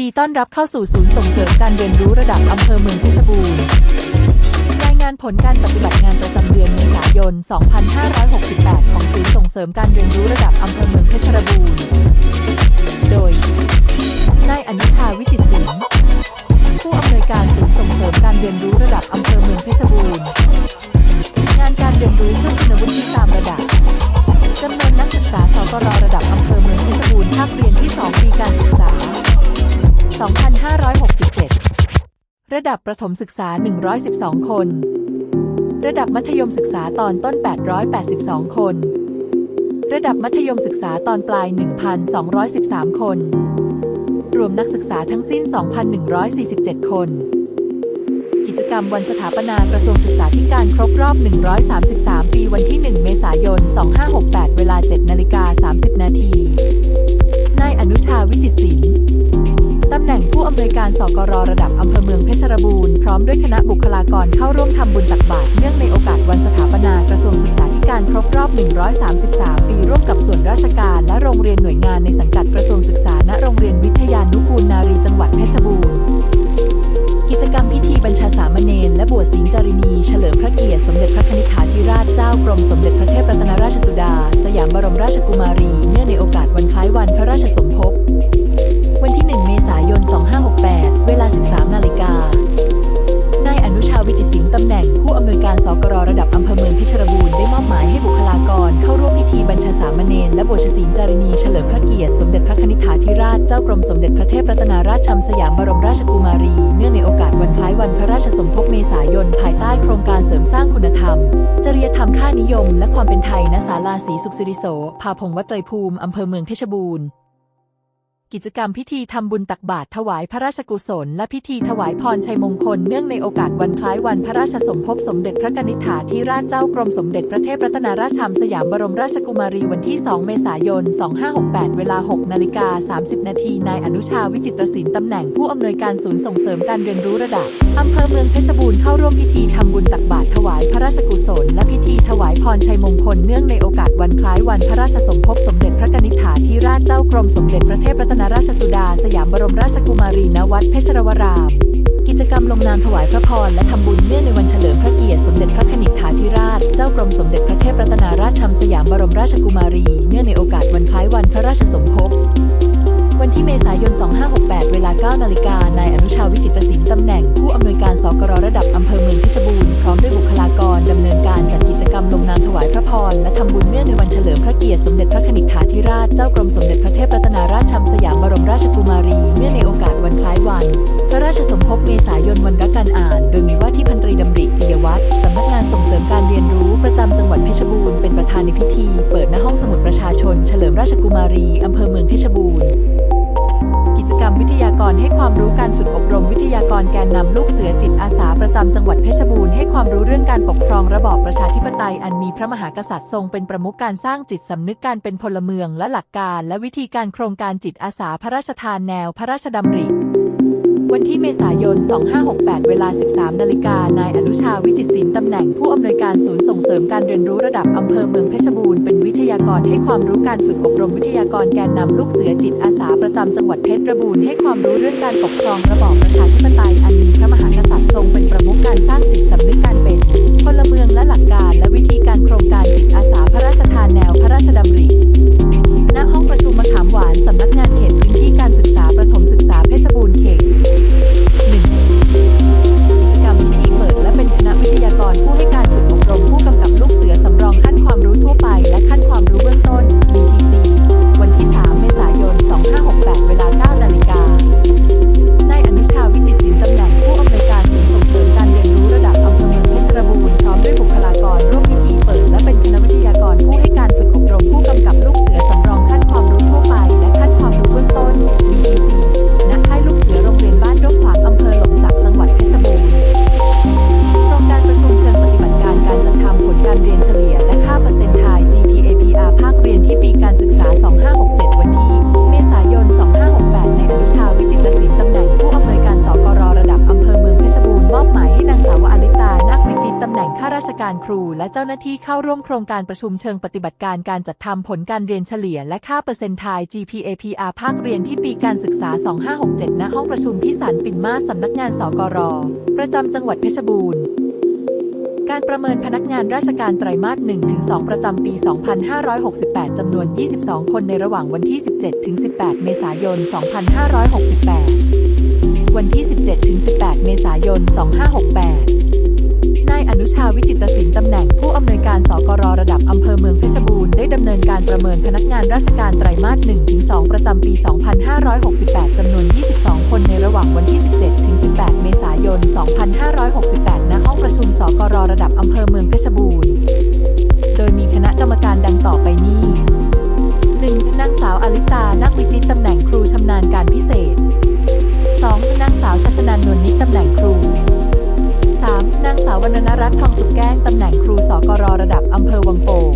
ดีต้อนรับเข้าสู่ศูนย์ส่งเสริมการเรียนรู้ระดับอำเภอเมืองเพชรบูรณ์รายงานผลการปฏิบัติงานประจำเดือนเมษายน 2568 ของศูนย์ส่งเสริมการเรียนรู้ระดับอำ ดับประถมศึกษา 112 คน ระดับมัธยมศึกษาตอนต้น 882 คน ระดับมัธยมศึกษาตอนปลาย 1,213 คน รวมนักศึกษาทั้งสิ้น 2,147 คน กิจกรรมวันสถาปนากระทรวงศึกษาธิการครบรอบ 133 ปีวันที่ 1 เมษายน 2568 เวลา 7 นาฬิกา 30 นาที นายอนุชาวิจิตรศิลป์ ตำแหน่งผู้อำนวยการสกรระดับ กรเข้าร่วมทำบุญตักบาตรเนื่องในโอกาสวันสถาปนากระทรวงศึกษาธิการครบรอบ 133 ปีร่วมกับส่วนราชการและโรงเรียนหน่วยงานในสังกัดกระทรวงศึกษาณโรงเรียนวิทยานุกูลนารีจังหวัดเพชรบูรณ์กิจกรรมพิธีบัญชาสามเณรและบวชศีลจารินีเฉลิมพระเกียรติสมเด็จพระคณิษฐาธิราชเจ้ากรมสมเด็จพระเทพรัตนราชสุดา สยามบรมราชกุมารี เนื่องในโอกาสวันคล้ายวันพระราชสมภพ ศีลจารินีเฉลิมพระเกียรติ สมเด็จพระคณิษฐาธิราชเจ้ากรมสมเด็จพระเทพรัตนราชชำสยามบรมราชกุมารี เนื่องในโอกาสวันคล้ายวันพระราชสมภพเมษายน ภายใต้โครงการเสริมสร้างคุณธรรม จริยธรรมค่านิยม และความเป็นไทยณศาลาศรีสุขสิริโสภาพงวัดไตรภูมิอำเภอเมืองเพชรบูรณ์ กิจกรรมพิธีทำบุญตักบาตรถวายพระราชกุศล และพิธีถวายพรชัยมงคลเนื่องในโอกาสวันคล้ายวันพระราชสมภพสมเด็จพระนิษฐาธิราชเจ้ากรมสมเด็จพระเทพรัตนราชชำสยามบรมราชกุมารีวันที่ 2 เมษายน 2568 เวลา 6 นาฬิกา 30 นาทีนายอนุชาวิจิตรศิลป์ตำแหน่งผู้อำนวยการศูนย์ส่งเสริมการเรียนรู้ระดับอำเภอเมืองเพชรบูรณ์เข้าร่วมพิธีทำบุญตักบาตรถวายพระราชกุศล และพิธีถวายพรชัยมงคลเนื่องในโอกาสวันคล้ายวันพระราชสมภพสมเด็จพระ เจ้ากรมสมเด็จพระเทพรัตนราชสุดา สยามบรมราชกุมารีณวัดเพชรวราม กิจกรรมลงนามถวายพระพรและทำบุญเนื่องในวันเฉลิมพระเกียรติสมเด็จพระคณิษฐาธิราช เจ้ากรมสมเด็จพระเทพรัตนราชชำสยามบรมราชกุมารี เนื่องในโอกาสวันคล้ายวันพระราชสมภพวันที่เมษายน 2568 เวลา 9 นาฬิกานายอนุชาวิจิตรศิลป์ตำแหน่งผู้อำนวยการสกรระดับอำเภอเมืองเพชรบูรณ์พร้อมด้วยบุคล ในวันเฉลิมพระเกียรติสมเด็จพระคณิษฐาธิราชเจ้ากรมสมเด็จพระเทพรัตนราชชมสยามบรมราชกุมารี เนื่องในโอกาสวันคล้ายวัน พระราชสมภพเมษายนวันรักการอ่าน โดยมีว่าที่พันตรีดำริปิยวัฒน์สำนักงานส่งเสริมการเรียนรู้ประจำจังหวัดเพชรบูรณ์เป็นประธานในพิธี เปิดหน้าห้องสมุดประชาชน เฉลิมราชกุมารีอำเภอเมืองเพชรบูรณ์ กิจกรรมวิทยากรให้ความรู้การฝึกอบรมวิทยากรแกนนำลูกเสือจิตอาสาประจำจังหวัดเพชรบูรณ์ให้ความรู้เรื่องการปกครองระบอบประชาธิปไตยอันมีพระมหากษัตริย์ทรงเป็นประมุขการสร้างจิตสำนึกการเป็นพลเมืองและหลักการและวิธีการโครงการจิตอาสาพระราชทานแนวพระราชดำริ วันที่เมษายน 2568 เวลา 13 นาฬิกา นายอนุชาวิจิตรศิลป์ตำแหน่งผู้อำนวยการศูนย์ส่งเสริมการเรียนรู้ระดับอำเภอเมืองเพชรบูรณ์เป็นวิทยากรให้ความรู้การฝึกอบรมวิทยากรแกนนำลูกเสือจิตอาสาประจำจังหวัดเพชรบูรณ์ให้ความรู้เรื่องการปกครองระบอบประชาธิปไตยอันมีพระมหากษัตริย์ทรงเป็นประมุขการสร้างจิตสำนึกการเป็นพลเมืองและหลักการและวิธีการโครงการจิตอาสาพระราชทานแนวพระราชดำริ ครูและเจ้าหน้าที่เข้าร่วมโครงการประชุมเชิงปฏิบัติการการจัดทำผลการเรียนเฉลี่ยและค่าเปอร์เซ็นต์ไทย GPAPR ภาคเรียนที่ปีการศึกษา 2567 ณ ห้องประชุมพิสารปิ่นมาสสำนักงานสกร ประจำจังหวัดเพชรบูรณ์การประเมินพนักงานราชการไตรมาส 1-2 ประจำปี 2568 จำนวน 22 คนในระหว่างวันที่ 17-18 เมษายน 2568 ราชการไตรมาส 1-2 ประจำปี 2568 จำนวน 22 คนในระหว่างวันที่ 17-18 เมษายน 2568 ณ ห้องประชุมสกรระดับอำเภอเมืองเพชรบูรณ์ โดยมีคณะกรรมการดังต่อไปนี้ 1. นางสาวอลิตา นักวิจิตตำแหน่งครูชำนาญการพิเศษ 2. นางสาวชัชนันนวลนิกตำแหน่งครู 3. นางสาววรรณรัตน์ทองสุกแก้งตำแหน่งครูสกรระดับอำเภอวังโป่ง